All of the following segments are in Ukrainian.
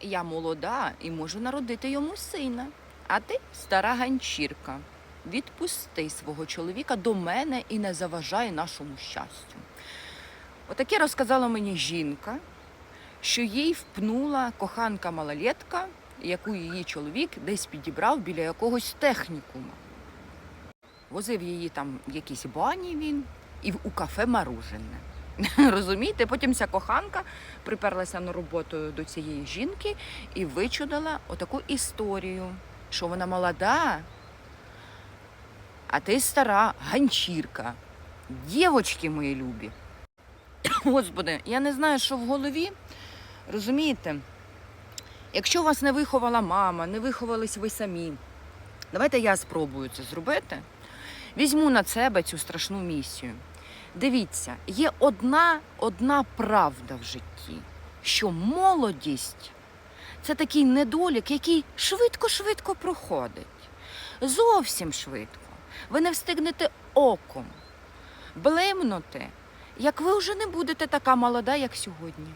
Я молода і можу народити йому сина. А ти стара ганчірка. Відпусти свого чоловіка до мене і не заважай нашому щастю. Отаке розказала мені жінка, що їй впнула коханка малолетка, яку її чоловік десь підібрав біля якогось технікума. Возив її там в якісь бані він і у кафе морожене. Розумієте? Потім ця коханка приперлася на роботу до цієї жінки і вичудала отаку історію, що вона молода, а ти стара ганчірка. Дівочки мої любі. Господи, я не знаю, що в голові. Розумієте? Якщо вас не виховала мама, не виховались ви самі, давайте я спробую це зробити. Візьму на себе цю страшну місію. Дивіться, є одна, одна правда в житті, що молодість це такий недолік, який швидко-швидко проходить. Зовсім швидко. Ви не встигнете оком блимнути, як ви вже не будете така молода, як сьогодні.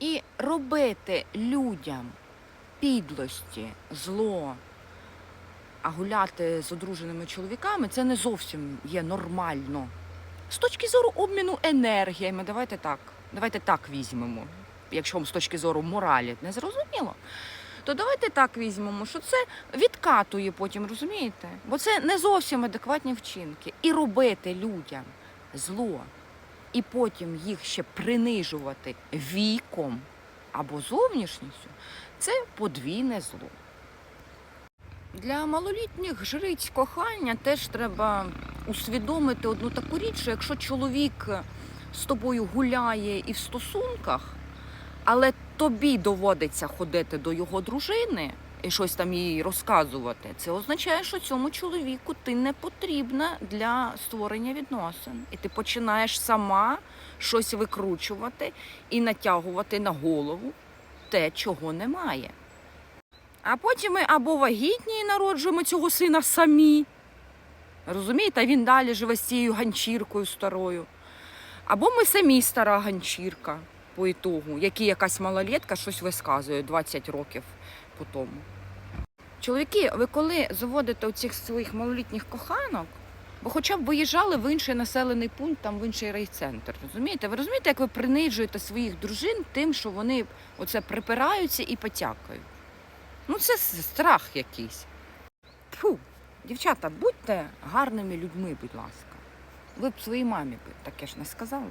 І робити людям підлості, зло, а гуляти з одруженими чоловіками це не зовсім є нормально. З точки зору обміну енергіями, давайте так, давайте так візьмемо. Якщо вам з точки зору моралі не зрозуміло, то давайте так візьмемо, що це відкатує потім, розумієте? Бо це не зовсім адекватні вчинки. І робити людям зло, і потім їх ще принижувати віком або зовнішністю, це подвійне зло. Для малолітніх жриць кохання теж треба усвідомити одну таку річ, що якщо чоловік з тобою гуляє і в стосунках, але тобі доводиться ходити до його дружини і щось там їй розказувати, це означає, що цьому чоловіку ти не потрібна для створення відносин. І ти починаєш сама щось викручувати і натягувати на голову те, чого немає. А потім ми або вагітні і народжуємо цього сина самі. Розумієте, а він далі живе з цією ганчіркою старою. Або ми самі стара ганчірка по ітогу, якій якась малолетка щось висказує 20 років по тому. Чоловіки, ви коли заводите оцих своїх малолітніх коханок, бо хоча б виїжджали в інший населений пункт, там в інший райцентр. Розумієте? Ви розумієте, як ви принижуєте своїх дружин тим, що вони оце припираються і потякають? Ну, це страх якийсь. Фу, дівчата, будьте гарними людьми, будь ласка. Ви б своїй мамі таке ж не сказали.